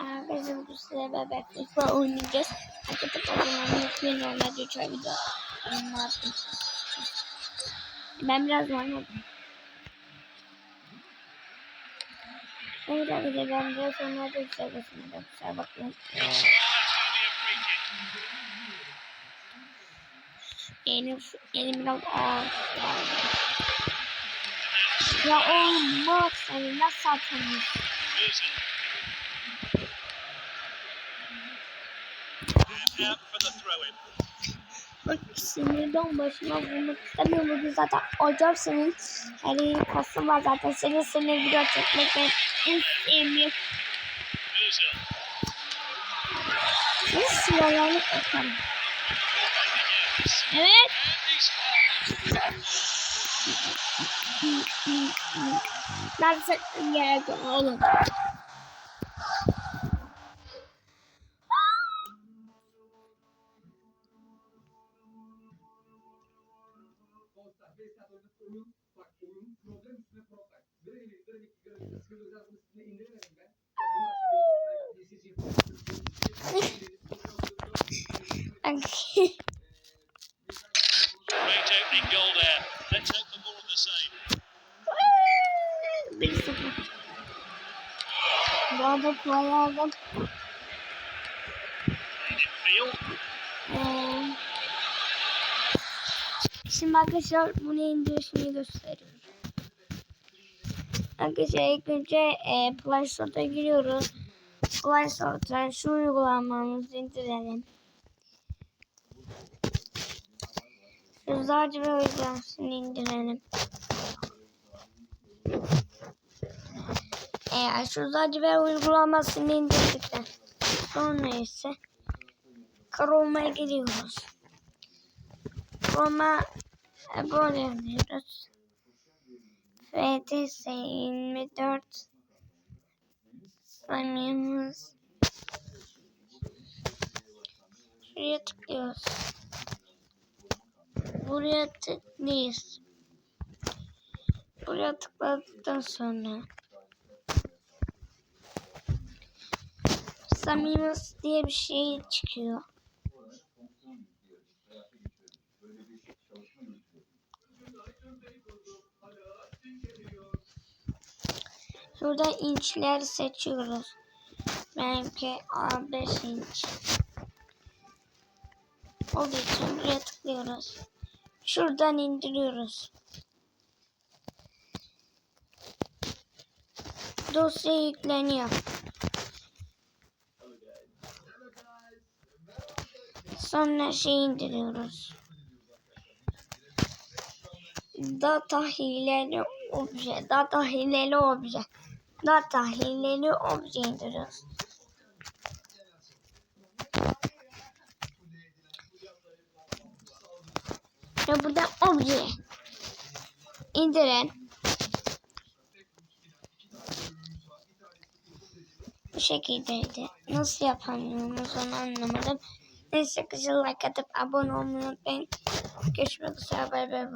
Arkadaşlar bu size bebeklikle oynayacağız. O zaman unutmayın normalde 3 ay video anlattım. Ben biraz oynadım. Evet arkadaşlar ben biraz onlarda yükselmesine kusura bakmayın. Yeni, yeni biraz ağır. Ya olmaz seni nasıl atamıyorsun? Bak sinirden başıma vurmak istemiyorum. Bugün zaten acayip senin her yerin kası var zaten. Senin sinir video çekmek ben en sevmiyorum. Senin silahlarını atarım. Evet. Neredeyse gerek yok oğlum. Great Bu arada koyardım. Ee, Şimdi arkadaşlar bunu indirişini gösteriyorum. Arkadaşlar ilk önce e, Play Store'a giriyoruz. Play Store'dan şu uygulamamızı indirelim. Sadece ve uygulamasını indirelim. Eğer şu ve uygulamasını indirdikten sonra ise Chrome'a giriyoruz. Chrome'a böyle yapıyoruz. FTS 24 sayımız. Şuraya tıklıyoruz. Buraya tıklıyoruz. Buraya tıkladıktan sonra Samimiz diye bir şey çıkıyor. Şurada inçleri seçiyoruz. Benimki A5 inç. Olduğu için buraya tıklıyoruz. Şuradan indiriyoruz. Dosya yükleniyor. Sonra şey indiriyoruz. Data hileli obje, data hileli obje, data hileli obje indiriyoruz. Ve burada obje indirin. Bu şekildeydi. Nasıl yapamıyoruz onu anlamadım. Neyse kızı like atıp abone olmayı unutmayın. Görüşmek üzere. Bay bay.